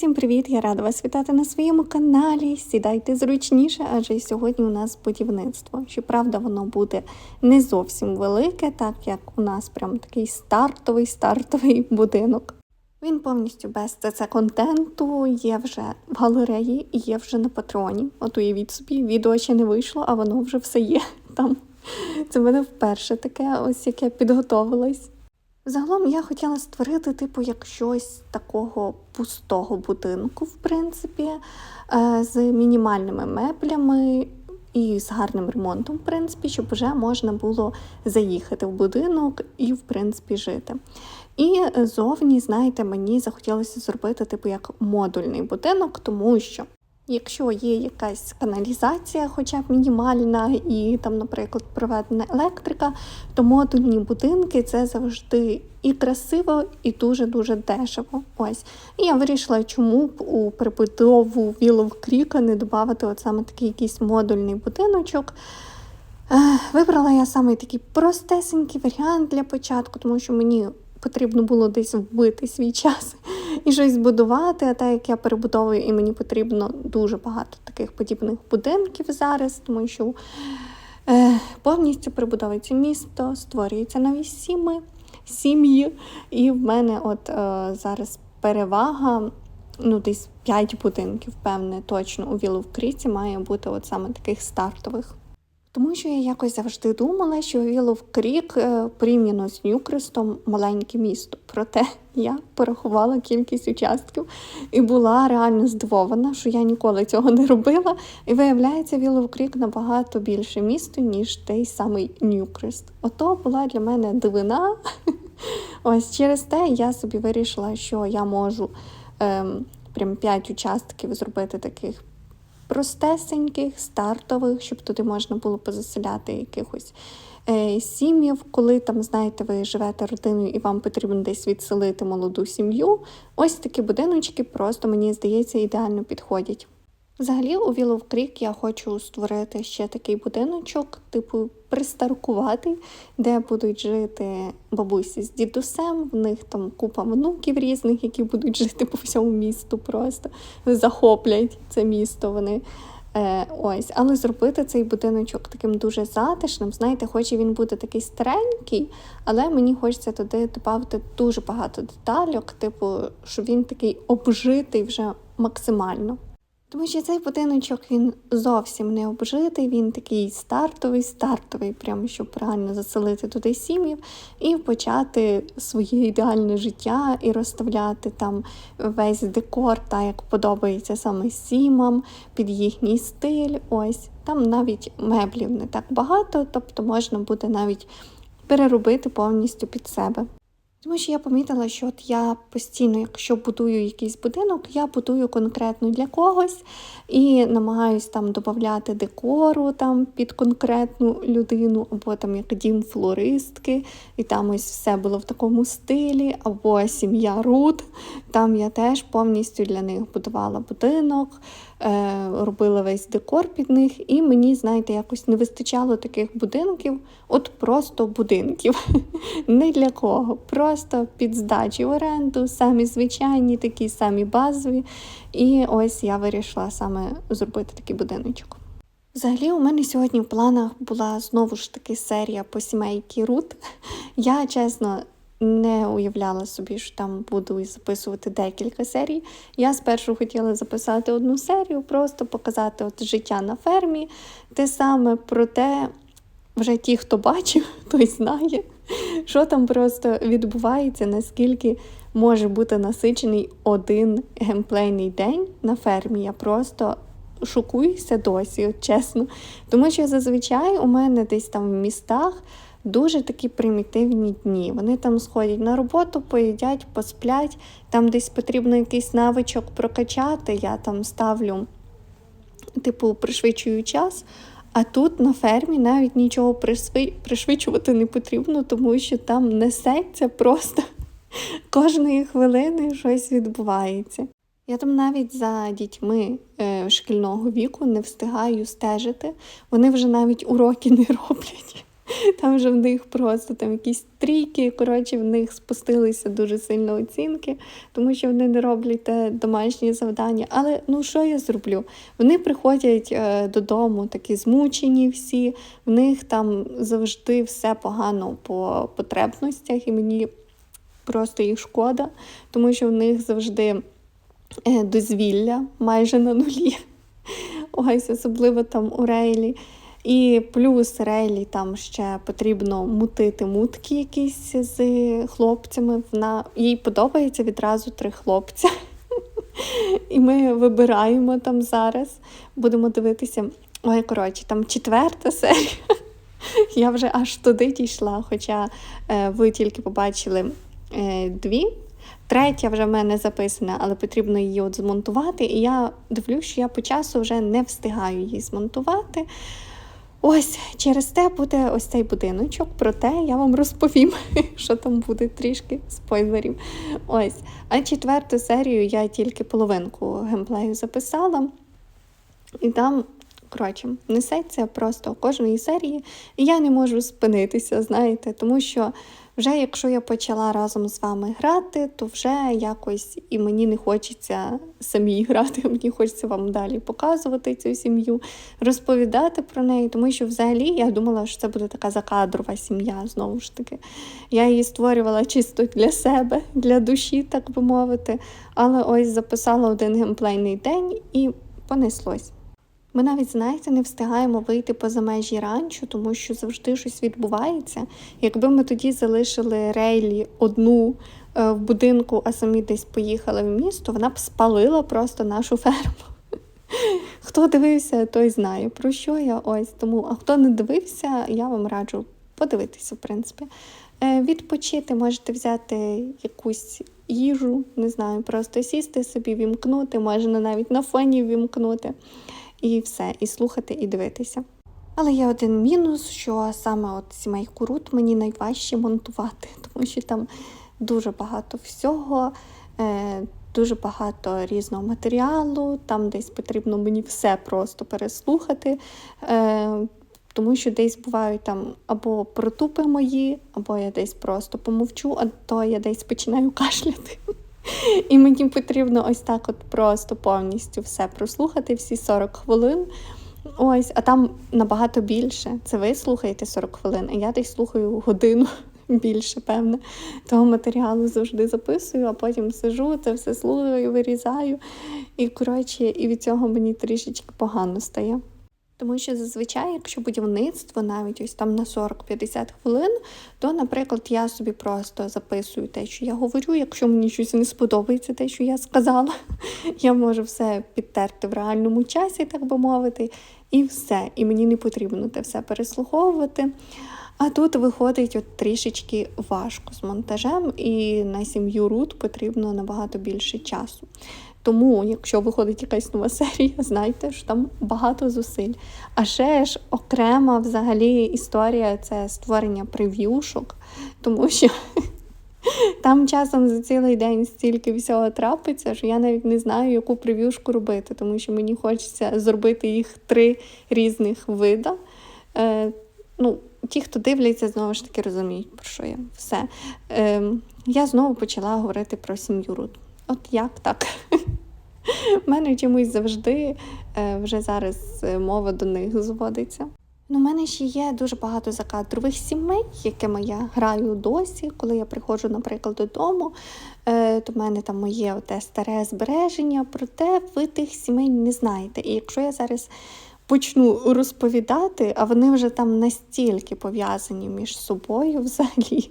Усім привіт! Я рада вас вітати на своєму каналі. Сідайте зручніше, адже сьогодні у нас будівництво. Щоправда, воно буде не зовсім велике, так як у нас прям такий стартовий стартовий будинок. Він повністю без ЦЦ контенту, є вже в галереї є вже на патроні. От уявіть собі, відео ще не вийшло, а воно вже все є там. Це мене вперше таке, ось яке підготовилась. Загалом я хотіла створити, типу, як щось такого пустого будинку, в принципі, е, з мінімальними меблями і з гарним ремонтом, в принципі, щоб вже можна було заїхати в будинок і, в принципі, жити. І зовні, знаєте, мені захотілося зробити, типу, як модульний будинок, тому що. Якщо є якась каналізація, хоча б мінімальна, і там, наприклад, проведена електрика, то модульні будинки це завжди і красиво, і дуже-дуже дешево. Ось. І я вирішила, чому б у прибудову Вілов Кріка не додати от саме такий якийсь модульний будиночок. Вибрала я саме такий простесенький варіант для початку, тому що мені потрібно було десь вбити свій час і щось збудувати. А так як я перебудовую, і мені потрібно дуже багато таких подібних будинків зараз, тому що е, повністю перебудовується місто, створюються нові сіми, сім'ї. І в мене от е, зараз перевага. Ну, десь 5 будинків, певне, точно у Віловкріці має бути от саме таких стартових. Тому що я якось завжди думала, що Вілов Крік е, порівняно з Ньюкрестом маленьке місто. Проте я порахувала кількість участків і була реально здивована, що я ніколи цього не робила. І виявляється, Вілов Крік набагато більше місто, ніж той самий Ньюкрест. Ото була для мене дивина. Ось через те я собі вирішила, що я можу ем, прям 5 участків зробити таких простесеньких, стартових, щоб туди можна було позаселяти якихось е, сім'їв, коли там, знаєте, ви живете родиною і вам потрібно десь відселити молоду сім'ю. Ось такі будиночки просто, мені здається, ідеально підходять. Взагалі, у Вілов Крік я хочу створити ще такий будиночок, типу пристаркуватий, де будуть жити бабусі з дідусем. В них там купа внуків різних, які будуть жити по всьому місту, просто захоплять це місто. Вони Е, Ось, але зробити цей будиночок таким дуже затишним. Знаєте, хоч і він буде такий старенький, але мені хочеться туди додати дуже багато детальок, типу, щоб він такий обжитий вже максимально. Тому що цей будиночок він зовсім не обжитий, він такий стартовий, стартовий, прямо щоб реально заселити туди сім'їв і почати своє ідеальне життя і розставляти там весь декор, так як подобається саме сімам, під їхній стиль. Ось там навіть меблів не так багато, тобто можна буде навіть переробити повністю під себе. Тому що я помітила, що от я постійно, якщо будую якийсь будинок, я будую конкретно для когось і намагаюсь там додати декору там під конкретну людину, або там як дім флористки, і там ось все було в такому стилі, або сім'я Рут. Там я теж повністю для них будувала будинок. Е, робила весь декор під них, і мені, знаєте, якось не вистачало таких будинків, от просто будинків. Не для кого. Просто під здачі в оренду, самі звичайні, такі самі базові. І ось я вирішила саме зробити такий будиночок. Взагалі, у мене сьогодні в планах була знову ж таки серія по сімейки Рут. Я чесно не уявляла собі, що там буду записувати декілька серій. Я спершу хотіла записати одну серію, просто показати от життя на фермі. Те саме проте вже ті, хто бачив, той знає, що там просто відбувається, наскільки може бути насичений один геймплейний день на фермі. Я просто шокуюся досі, от чесно. Тому що зазвичай у мене десь там в містах дуже такі примітивні дні. Вони там сходять на роботу, поїдять, посплять, там десь потрібно якийсь навичок прокачати. Я там ставлю, типу, пришвидшую час. А тут на фермі навіть нічого пришвидшувати не потрібно, тому що там несеться просто кожної хвилини щось відбувається. Я там навіть за дітьми е, шкільного віку не встигаю стежити. Вони вже навіть уроки не роблять. Там вже в них просто там якісь трійки, коротше, в них спустилися дуже сильно оцінки, тому що вони не роблять те домашні завдання. Але ну що я зроблю? Вони приходять е, додому такі змучені всі, в них там завжди все погано по потребностях, і мені просто їх шкода, тому що в них завжди е, дозвілля майже на нулі. Ось, особливо там у Рейлі. І плюс Рейлі там ще потрібно мутити мутки якісь з хлопцями. Вона їй подобається відразу три хлопця. І ми вибираємо там зараз. Будемо дивитися. Ой, коротше, там четверта серія. Я вже аж туди дійшла, хоча е, ви тільки побачили е, дві. Третя вже в мене записана, але потрібно її от змонтувати. І я дивлюсь, що я по часу вже не встигаю її змонтувати. Ось через те буде ось цей будиночок, проте я вам розповім, що там буде трішки спойлерів. Ось. А четверту серію я тільки половинку геймплею записала. І там, коротше, несеться просто кожної серії, і я не можу спинитися, знаєте, тому що вже якщо я почала разом з вами грати, то вже якось і мені не хочеться самій грати, мені хочеться вам далі показувати цю сім'ю, розповідати про неї, тому що взагалі я думала, що це буде така закадрова сім'я, знову ж таки. Я її створювала чисто для себе, для душі, так би мовити. Але ось записала один геймплейний день і понеслось. Ми навіть, знаєте, не встигаємо вийти поза межі ранчо, тому що завжди щось відбувається. Якби ми тоді залишили рейлі одну е, в будинку, а самі десь поїхали в місто, вона б спалила просто нашу ферму. Хто дивився, той знає, про що я ось. Тому, а хто не дивився, я вам раджу подивитися, в принципі. Е, Відпочити можете взяти якусь їжу, не знаю, просто сісти собі, вімкнути, можна навіть на фоні вімкнути і все, і слухати, і дивитися. Але є один мінус, що саме от сімейку Рут мені найважче монтувати, тому що там дуже багато всього, е, дуже багато різного матеріалу, там десь потрібно мені все просто переслухати. Е, тому що десь бувають там або протупи мої, або я десь просто помовчу, а то я десь починаю кашляти. І мені потрібно ось так от просто повністю все прослухати, всі 40 хвилин. Ось, а там набагато більше. Це ви слухаєте 40 хвилин, а я десь слухаю годину більше, певне. Того матеріалу завжди записую, а потім сижу, це все слухаю, вирізаю. І коротше, і від цього мені трішечки погано стає. Тому що зазвичай, якщо будівництво навіть ось там на 40-50 хвилин, то, наприклад, я собі просто записую те, що я говорю. Якщо мені щось не сподобається, те, що я сказала, я можу все підтерти в реальному часі, так би мовити, і все. І мені не потрібно те все переслуховувати. А тут виходить от трішечки важко з монтажем, і на сім'ю Рут потрібно набагато більше часу. Тому, якщо виходить якась нова серія, знайте, що там багато зусиль. А ще ж окрема взагалі історія це створення прев'юшок, тому що там часом за цілий день стільки всього трапиться, що я навіть не знаю, яку прев'юшку робити, тому що мені хочеться зробити їх три різних вида. Е, ну, Ті, хто дивляться, знову ж таки розуміють, про що я все. Е, Я знову почала говорити про сім'ю Рут. От як так? У мене чомусь завжди е, вже зараз е, мова до них зводиться. Ну, У мене ще є дуже багато закадрових сімей, якими я граю досі, коли я приходжу, наприклад, додому. Е, то в мене там моє оте старе збереження, проте ви тих сімей не знаєте. І якщо я зараз почну розповідати, а вони вже там настільки пов'язані між собою взагалі.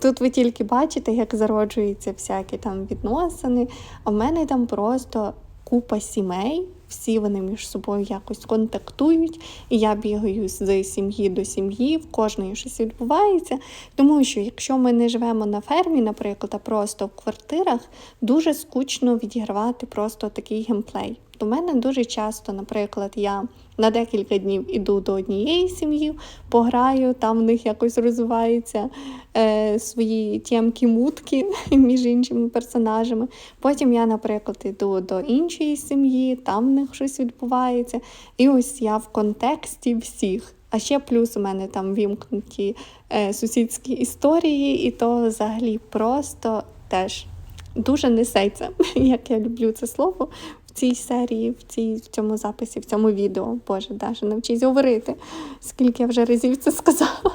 Тут ви тільки бачите, як зароджуються всякі там відносини, а в мене там просто купа сімей, всі вони між собою якось контактують, і я бігаю з сім'ї до сім'ї, в кожної щось відбувається. Тому що якщо ми не живемо на фермі, наприклад, а просто в квартирах, дуже скучно відігравати просто такий геймплей. До мене дуже часто, наприклад, я на декілька днів іду до однієї сім'ї, пограю, там в них якось розвиваються е, свої тємки-мутки між іншими персонажами. Потім я, наприклад, іду до іншої сім'ї, там в них щось відбувається. І ось я в контексті всіх. А ще плюс у мене там вімкнуті е, сусідські історії, і то взагалі просто теж дуже несеться, як я люблю це слово в цій серії, в, цій, в цьому записі, в цьому відео. Боже, Даша, навчись говорити, скільки я вже разів це сказала.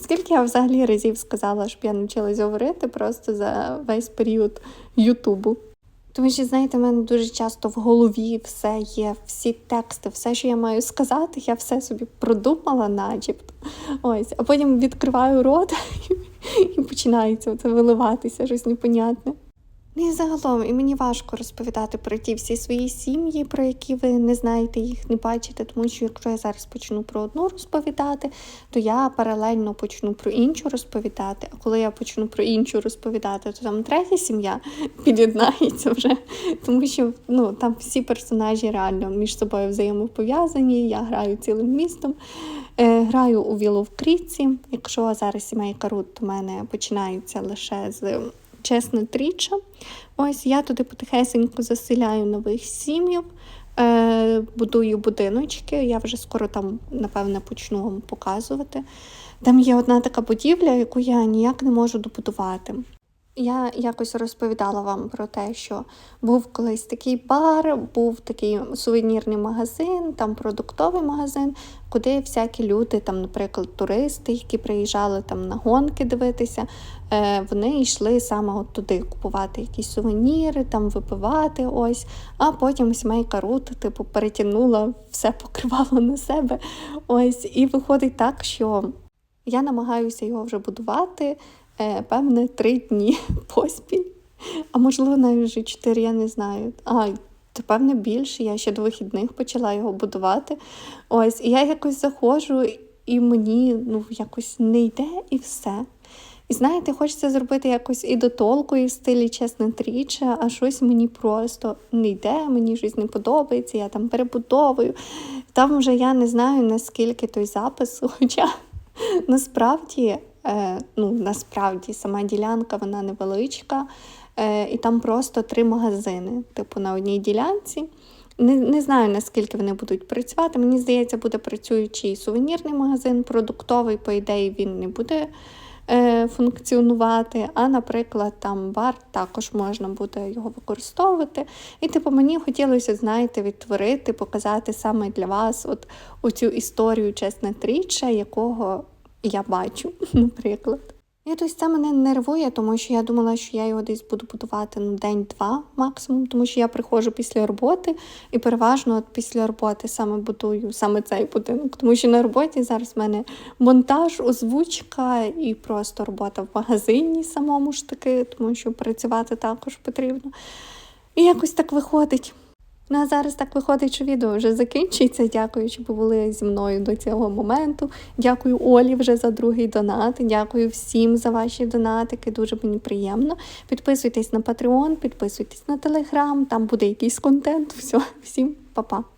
Скільки я взагалі разів сказала, щоб я навчилась говорити просто за весь період Ютубу. Тому що, знаєте, в мене дуже часто в голові все є, всі тексти, все, що я маю сказати, я все собі продумала, начебто. Ось, а потім відкриваю рот і починається це виливатися, щось непонятне. Ну і загалом, і мені важко розповідати про ті всі свої сім'ї, про які ви не знаєте, їх не бачите, тому що якщо я зараз почну про одну розповідати, то я паралельно почну про іншу розповідати. А коли я почну про іншу розповідати, то там третя сім'я під'єднається вже, тому що ну там всі персонажі реально між собою взаємопов'язані. Я граю цілим містом, е, граю у Вілу в Кріці. Якщо зараз сімейка Рут, то в мене починається лише з чесна тріча. Ось я туди потихесенько заселяю нових сім'їв, е, будую будиночки. Я вже скоро там, напевне, почну вам показувати. Там є одна така будівля, яку я ніяк не можу добудувати. Я якось розповідала вам про те, що був колись такий бар, був такий сувенірний магазин, там продуктовий магазин, куди всякі люди, там, наприклад, туристи, які приїжджали там на гонки дивитися, е, вони йшли саме от туди купувати якісь сувеніри, там випивати ось. А потім сімейка Рут, типу, перетягнула все покривало на себе. Ось, і виходить так, що я намагаюся його вже будувати певне три дні поспіль. А можливо, навіть вже чотири, я не знаю. А, то певне більше. Я ще до вихідних почала його будувати. Ось, і я якось заходжу, і мені ну, якось не йде і все. І знаєте, хочеться зробити якось і до толку, і в стилі чесне тріче, а щось мені просто не йде, мені щось не подобається, я там перебудовую. Там вже я не знаю, наскільки той запис, хоча насправді, е, ну, насправді сама ділянка вона невеличка, е, і там просто три магазини, типу на одній ділянці. Не, не знаю, наскільки вони будуть працювати. Мені здається, буде працюючий сувенірний магазин, продуктовий, по ідеї, він не буде е, функціонувати. А, наприклад, там бар також можна буде його використовувати. І, типу, мені хотілося, знаєте, відтворити, показати саме для вас от оцю історію чесне тріччя, якого я бачу, наприклад. І ось це мене нервує, тому що я думала, що я його десь буду будувати ну, день-два максимум, тому що я приходжу після роботи і переважно от після роботи саме будую саме цей будинок. Тому що на роботі зараз в мене монтаж, озвучка і просто робота в магазині самому ж таки, тому що працювати також потрібно. І якось так виходить. Ну а зараз так виходить, що відео вже закінчується. Дякую, що були зі мною до цього моменту. Дякую Олі вже за другий донат. Дякую всім за ваші донатики. Дуже мені приємно. Підписуйтесь на Patreon, підписуйтесь на Telegram, там буде якийсь контент. Все, всім па-па.